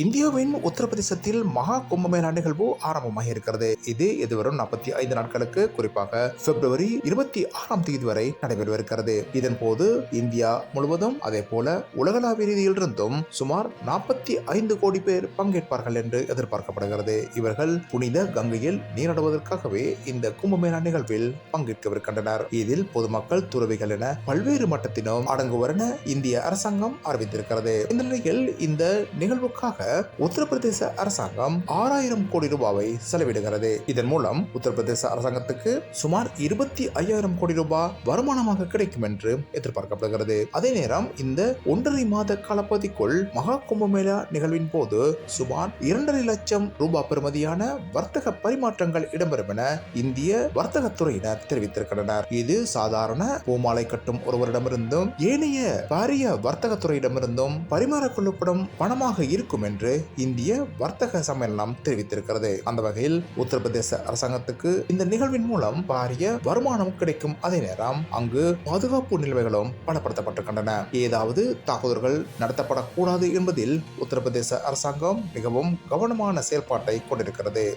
இந்தியாவின் உத்தரப்பிரதேசத்தில் மகா கும்பமேளா நிகழ்வு ஆரம்பமாக இருக்கிறது இது எதிர்வரும் நாற்பத்தி ஐந்து நாட்களுக்கு குறிப்பாக பிப்ரவரி இருபத்தி ஆறாம் தேதி வரை நடைபெறவிருக்கிறது. இதன் போது இந்தியா முழுவதும் அதே போல உலகளாவிய ரீதியிலிருந்தும் சுமார் நாற்பத்தி ஐந்து கோடி பேர் பங்கேற்பார்கள் என்று எதிர்பார்க்கப்படுகிறது. இவர்கள் புனித கங்கையில் நீராடுவதற்காகவே இந்த கும்பமேளா நிகழ்வில் பங்கேற்கவிருக்கின்றனர். இதில் பொதுமக்கள் துறவிகள் என பல்வேறு மட்டத்திலும் அடங்குவர் என இந்திய அரசாங்கம் அறிவித்திருக்கிறது. இந்த நிலையில் இந்த நிகழ்வுக்காக உத்தரப்பிரதேச அரசாங்கம் ஆறாயிரம் கோடி ரூபாவை செலவிடுகிறது. இதன் மூலம் உத்தரப்பிரதேச அரசாங்கத்துக்கு சுமார் இருபத்தி ஐயாயிரம் கோடி ரூபாய் வருமானமாக கிடைக்கும் என்று எதிர்பார்க்கப்படுகிறது. அதே நேரம் இந்த ஒன்றரை மாத காலப்பகுதிக்குள் மகா கும்பமேளா நிகழ்வின் போது சுமார் இரண்டரை லட்சம் ரூபாய் பெறுமதியான வர்த்தக பரிமாற்றங்கள் இடம்பெறும் என இந்திய வர்த்தகத்துறையினர் தெரிவித்திருக்கின்றனர். இது சாதாரண பூமாலை கட்டும் ஒருவரிடமிருந்தும் ஏனைய பாரிய வர்த்தகத்துறையிடமிருந்தும் பரிமாறக்கொள்ளப்படும் பணமாக இருக்கும் என்று இந்திய வர்த்தக சம்மேளனம் தெரிவித்திருக்கிறது. அந்த வகையில் உத்தரப்பிரதேச அரசாங்கத்துக்கு இந்த நிகழ்வின் மூலம் பாரிய வருமானம் கிடைக்கும் அதே நேரம் அங்கு பாதுகாப்பு நிலைமைகளும் பலப்படுத்தப்பட்டிருக்கின்றன. ஏதாவது தாக்குதல்கள் நடத்தப்படக்கூடாது என்பதில் உத்தரப்பிரதேச அரசாங்கம் மிகவும் கவனமான செயல்பாட்டை கொண்டிருக்கிறது.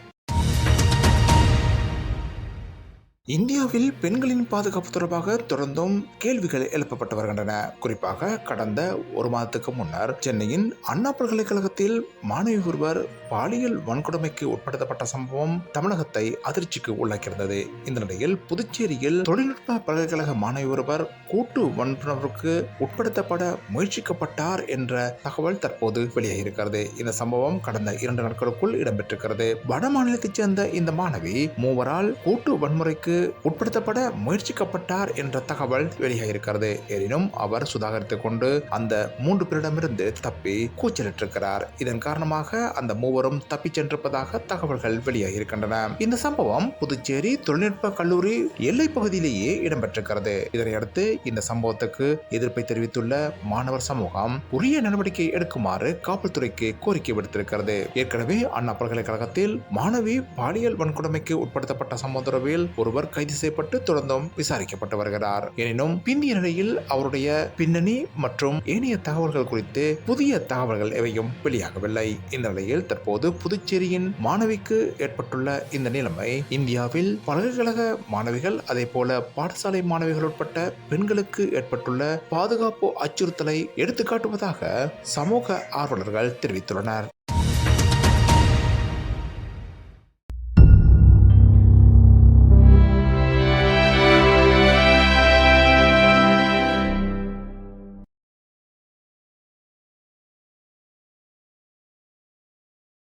இந்தியாவில் பெண்களின் பாதுகாப்பு தொடர்பாக தொடர்ந்தும் கேள்விகள் எழுப்பப்பட்டு வருகின்றன. குறிப்பாக கடந்த ஒரு மாதத்துக்கு முன்னர் சென்னையின் அண்ணா பல்கலைக்கழகத்தில் மாணவி ஒருவர் பாலியல் வன்கொடுமைக்கு உட்படுத்தப்பட்ட சம்பவம் தமிழகத்தை அதிர்ச்சிக்கு உள்ளாக்கியிருந்தது. இந்த நிலையில் புதுச்சேரியில் தொழில்நுட்ப பல்கலைக்கழக மாணவி ஒருவர் கூட்டு வன்புணர்வுக்கு உட்படுத்தப்பட முயற்சிக்கப்பட்டார் என்ற தகவல் தற்போது வெளியாகியிருக்கிறது. இந்த சம்பவம் கடந்த இரண்டு நாட்களுக்குள் இடம்பெற்றிருக்கிறது. வட மாநிலத்தைச் சேர்ந்த இந்த மாணவி மூவரால் கூட்டு வன்முறைக்கு உட்படுத்தப்பட முயற்சிக்கப்பட்டார் என்ற தகவல் வெளியாகியிருக்கிறது. எனினும் அவர் சுதாகரித்துக் கொண்டு அந்த மூன்று பேரிடமிருந்து தப்பி கூச்சலிட்டிருக்கிறார். இதன் காரணமாக அந்த மூவரும் தப்பிச் சென்றிருப்பதாக தகவல்கள் வெளியாகியிருக்கின்றன. இந்த சம்பவம் புதுச்சேரி தொழில்நுட்ப கல்லூரி எல்லை பகுதியிலேயே இடம்பெற்றிருக்கிறது. இதனையடுத்து இந்த சம்பவத்துக்கு எதிர்ப்பை தெரிவித்துள்ள மாணவர் சமூகம் உரிய நடவடிக்கை எடுக்குமாறு காவல்துறைக்கு கோரிக்கை விடுத்திருக்கிறது. ஏற்கனவே அண்ணா பல்கலைக்கழகத்தில் மாணவி பாலியல் வன்கொடுமைக்கு உட்படுத்தப்பட்ட சம்பவம் தொடர்பில் ஒருவர் கைது செய்யப்பட்டு தொடர்ந்தும் விசாரிக்கப்பட்டு வருகிறார். எனினும் பிந்திய நிலையில் அவருடைய பின்னணி மற்றும் ஏனைய தகவல்கள் குறித்து புதிய தகவல்கள் எவையும் வெளியாகவில்லை. இந்த நிலையில் தற்போது புதுச்சேரியின் மாணவிக்கு ஏற்பட்டுள்ள இந்த நிலைமை இந்தியாவில் பல்கலைக்கழக மாணவிகள் அதே போல பாடசாலை மாணவிகள் உட்பட்ட பெண்களுக்கு ஏற்பட்டுள்ள பாதுகாப்பு அச்சுறுத்தலை எடுத்துக்காட்டுவதாக சமூக ஆர்வலர்கள் தெரிவித்துள்ளனர்.